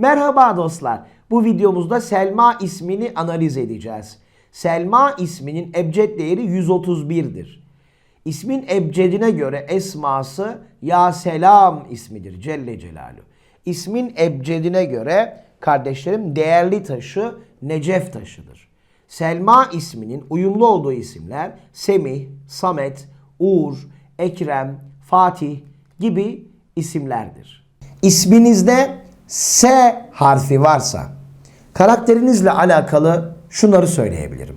Merhaba dostlar. Bu videomuzda Selma ismini analiz edeceğiz. Selma isminin ebced değeri 131'dir. İsmin ebcedine göre esması Ya Selam ismidir Celle Celaluhu. İsmin ebcedine göre kardeşlerim değerli taşı Necef taşıdır. Selma isminin uyumlu olduğu isimler Semih, Samet, Uğur, Ekrem, Fatih gibi isimlerdir. İsminizde S harfi varsa karakterinizle alakalı şunları söyleyebilirim.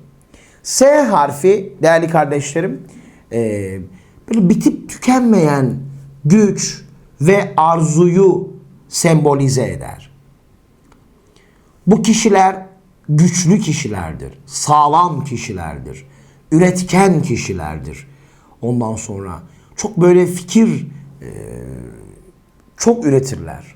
S harfi değerli kardeşlerim eee, böyle bitip tükenmeyen güç ve arzuyu sembolize eder. Bu kişiler güçlü kişilerdir, sağlam kişilerdir, üretken kişilerdir. Ondan sonra çok böyle fikir eee, çok üretirler.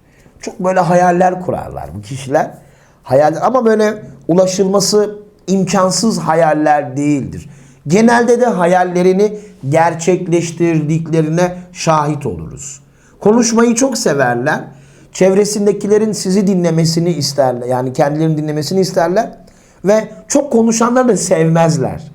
Çok böyle hayaller kurarlar bu kişiler. Hayal ama böyle ulaşılması imkansız hayaller değildir. Genelde de hayallerini gerçekleştirdiklerine şahit oluruz. Konuşmayı çok severler. Çevresindekilerin sizi dinlemesini isterler. Yani kendilerini dinlemesini isterler. Ve çok konuşanları da sevmezler.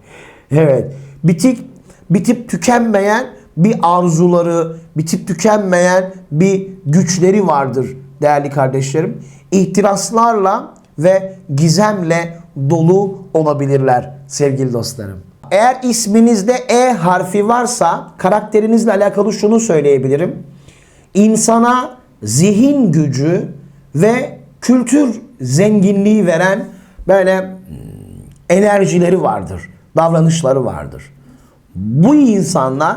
evet. Bitik, bitip tükenmeyen bir arzuları, bitip tükenmeyen bir güçleri vardır değerli kardeşlerim. İhtiraslarla ve gizemle dolu olabilirler sevgili dostlarım. Eğer isminizde E harfi varsa karakterinizle alakalı şunu söyleyebilirim. İnsana zihin gücü ve kültür zenginliği veren böyle hmm, enerjileri vardır, davranışları vardır. Bu insanlar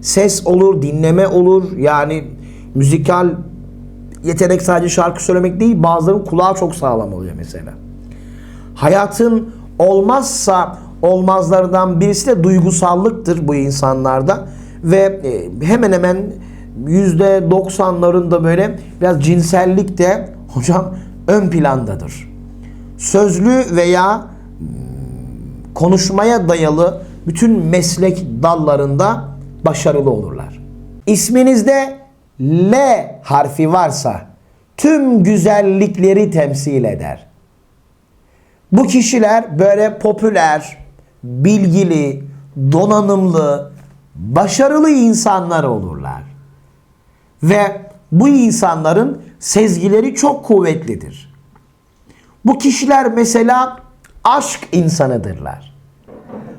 ses olur, dinleme olur. Yani müzikal yetenek sadece şarkı söylemek değil, bazılarının kulağı çok sağlam oluyor mesela. Hayatın olmazsa olmazlardan birisi de duygusallıktır bu insanlarda ve e, hemen hemen yüzde 90'larında böyle biraz cinsellik de hocam ön plandadır sözlü veya hmm, konuşmaya dayalı bütün meslek dallarında başarılı olurlar. İsminizde L harfi varsa tüm güzellikleri temsil eder. Bu kişiler böyle popüler, bilgili, donanımlı, başarılı insanlar olurlar. Ve bu insanların sezgileri çok kuvvetlidir. Bu kişiler mesela aşk insanıdırlar.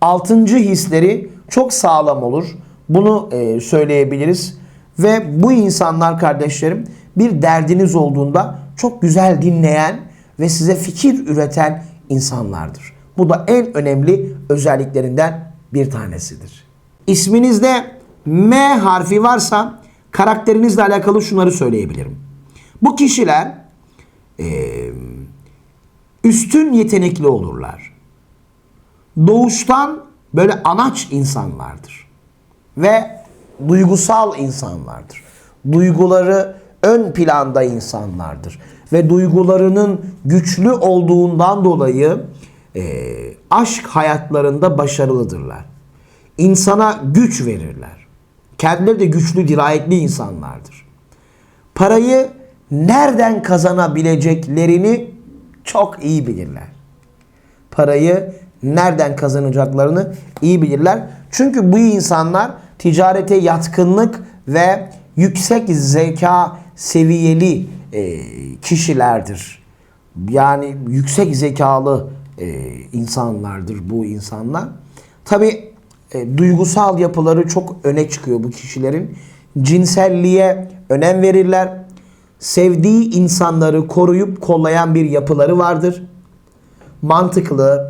altıncı hisleri çok sağlam olur. Bunu e, söyleyebiliriz. Ve bu insanlar kardeşlerim bir derdiniz olduğunda çok güzel dinleyen ve size fikir üreten insanlardır. Bu da en önemli özelliklerinden bir tanesidir. İsminizde M harfi varsa karakterinizle alakalı şunları söyleyebilirim. Bu kişiler eee, üstün yetenekli olurlar. Doğuştan böyle anaç insanlardır. Ve duygusal insanlardır. Duyguları ön planda insanlardır. Ve duygularının güçlü olduğundan dolayı eee, aşk hayatlarında başarılıdırlar. İnsana güç verirler. Kendileri de güçlü, dirayetli insanlardır. Parayı nereden kazanabileceklerini çok iyi bilirler. Parayı nereden kazanacaklarını iyi bilirler. Çünkü bu insanlar ticarete yatkınlık ve yüksek zeka seviyeli e, kişilerdir. Yani yüksek zekalı e, insanlardır bu insanlar. Tabi duygusal yapıları çok öne çıkıyor bu kişilerin. Cinselliğe önem verirler. Sevdiği insanları koruyup kollayan bir yapıları vardır. Mantıklı,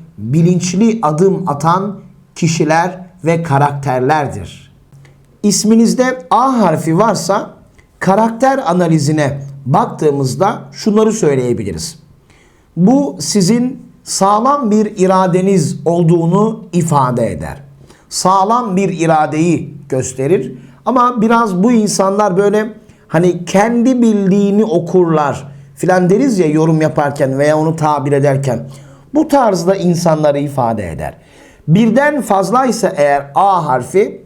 bilinçli adım atan kişiler ve karakterlerdir. İsminizde A harfi varsa karakter analizine baktığımızda şunları söyleyebiliriz. Bu sizin sağlam bir iradeniz olduğunu ifade eder. Sağlam bir iradeyi gösterir. Ama biraz bu insanlar böyle hani kendi bildiğini okurlar filan deriz ya yorum yaparken veya onu tabir ederken. Bu tarzda insanları ifade eder. Birden fazlaysa eğer A harfi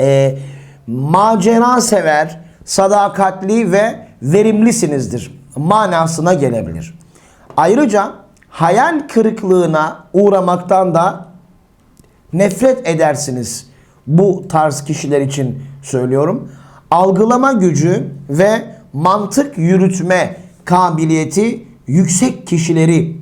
e, macera sever, sadakatli ve verimlisinizdir manasına gelebilir. Ayrıca hayal kırıklığına uğramaktan da nefret edersiniz. Bu tarz kişiler için söylüyorum. Algılama gücü ve mantık yürütme kabiliyeti yüksek kişileri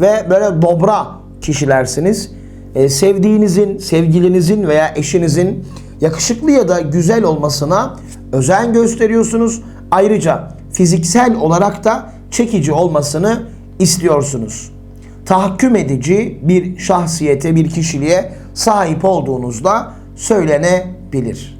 ve böyle dobra kişilersiniz. Ee, sevdiğinizin, sevgilinizin veya eşinizin yakışıklı ya da güzel olmasına özen gösteriyorsunuz. Ayrıca fiziksel olarak da çekici olmasını istiyorsunuz. Tahakküm edici bir şahsiyete, bir kişiliğe sahip olduğunuzda söylenebilir.